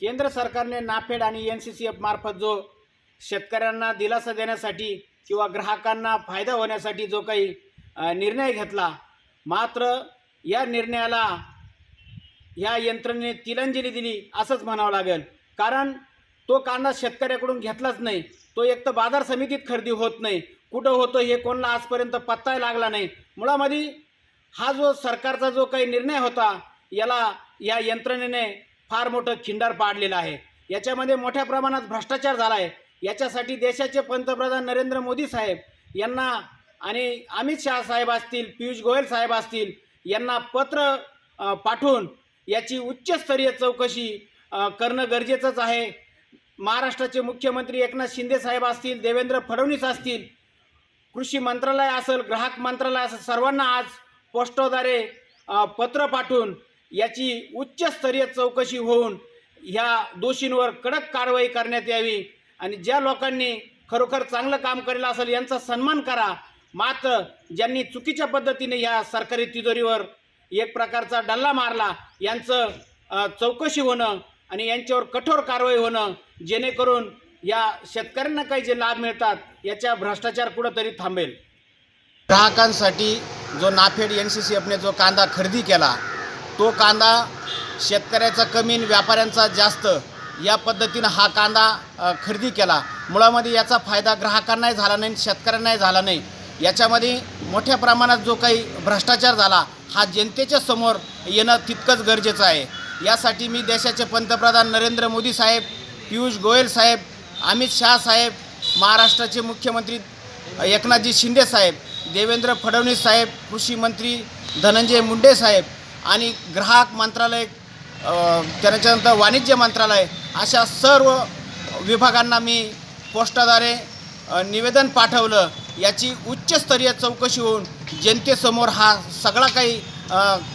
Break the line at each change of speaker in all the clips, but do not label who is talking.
केंद्र सरकारने नाफेड आणि एन सी सी एफ मार्फत जो शेतकऱ्यांना दिलासा देण्यासाठी किंवा ग्राहकांना फायदा होण्यासाठी जो काही निर्णय घेतला मात्र या निर्णयाला या यंत्रणेने तिलांजली दिली असंच म्हणावं लागेल. कारण तो कांदा शेतकऱ्याकडून घेतलाच नाही. तो एक तर बाजार समितीत खरेदी होत नाही. कुठं होतं हे कोणाला आजपर्यंत पत्ता लागला नाही. मुळामध्ये हा जो सरकारचा जो काही निर्णय होता याला या यंत्रणेने फार मोठं खिंडार पाडलेलं आहे. याच्यामध्ये मोठ्या प्रमाणात भ्रष्टाचार झाला आहे याच्यासाठी देशाचे पंतप्रधान नरेंद्र मोदी साहेब यांना आणि अमित शहा साहेब असतील पियुष गोयल साहेब असतील यांना पत्र पाठवून याची उच्चस्तरीय चौकशी करणं गरजेचंच आहे. महाराष्ट्राचे मुख्यमंत्री एकनाथ शिंदे साहेब असतील देवेंद्र फडणवीस असतील कृषी मंत्रालय असेल ग्राहक मंत्रालय असेल सर्वांना आज पोस्टोद्वारे पत्र पाठवून याची उच्चस्तरीय चौकशी होऊन ह्या दोषींवर कडक कारवाई करण्यात यावी आणि ज्या लोकांनी खरोखर चांगलं काम करेल असेल यांचा सन्मान करा. मात्र ज्यांनी चुकीच्या पद्धतीने ह्या सरकारी तिजोरीवर एक प्रकारचा डल्ला मारला यांचं चौकशी होणं आणि यांच्यावर कठोर कारवाई होणं जेणेकरून या शेतकऱ्यांना काही जे लाभ मिळतात याच्या भ्रष्टाचार कुठंतरी थांबेल. ग्राहकांसाठी जो नाफेड एन सी सी एफने जो कांदा खरेदी केला तो कांदा शेतकऱ्याचा कमी व्यापाऱ्यांचा जास्त या पद्धतीनं हा कांदा खरेदी केला. मुळामध्ये याचा फायदा ग्राहकांनाही झाला नाही शेतकऱ्यांनाही झाला नाही. याच्यामध्ये मोठ्या प्रमाणात जो काही भ्रष्टाचार झाला हा जनतेच्या समोर येणं तितकंच गरजेचं आहे. यासाठी मी देशाचे पंतप्रधान नरेंद्र मोदी साहेब पियुष गोयल साहेब अमित शाह साहेब महाराष्ट्राचे मुख्यमंत्री एकनाथजी शिंदे साहेब देवेंद्र फडणवीस साहेब कृषी मंत्री धनंजय मुंडे साहेब आणि ग्राहक मंत्रालय त्याच्यानंतर वाणिज्य मंत्रालय अशा सर्व विभागांना मी पोस्टाद्वारे निवेदन पाठवलं. याची उच्चस्तरीय चौकशी होऊन जनतेसमोर हा सगळा काही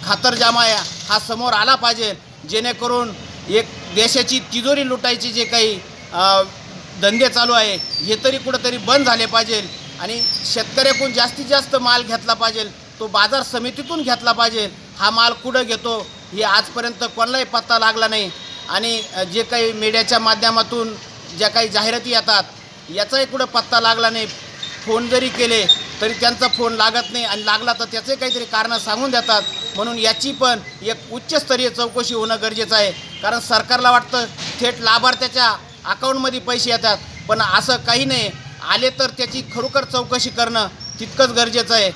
खातरजामा आहे हा समोर आला पाहिजे. जेणेकरून एक देशाची तिजोरी लुटायची जे काही धंदे चालू आहे हे तरी कुठंतरी बंद झाले पाहिजे आणि शेतकऱ्याकडून जास्तीत जास्त माल घेतला पाहिजे. तो बाजार समितीतून घेतला पाहिजे. हा माल कुठं घेतो हे आजपर्यंत कोणालाही पत्ता लागला नाही. आणि जे काही मीडियाच्या माध्यमातून ज्या काही जाहिराती येतात याचाही कुठं पत्ता लागला नाही. फोन जरी केले तरी त्यांचा फोन लागत नाही आणि लागला तर त्याचे काहीतरी कारणं सांगून देतात. म्हणून याची पण एक उच्चस्तरीय चौकशी होणं गरजेचं आहे. कारण सरकारला वाटतं थेट लाभार्थ्याच्या अकाउंटमध्ये पैसे येतात. पण असं काही नाही. आले तर त्याची खरोखर चौकशी करणं तितकंच गरजेचं आहे.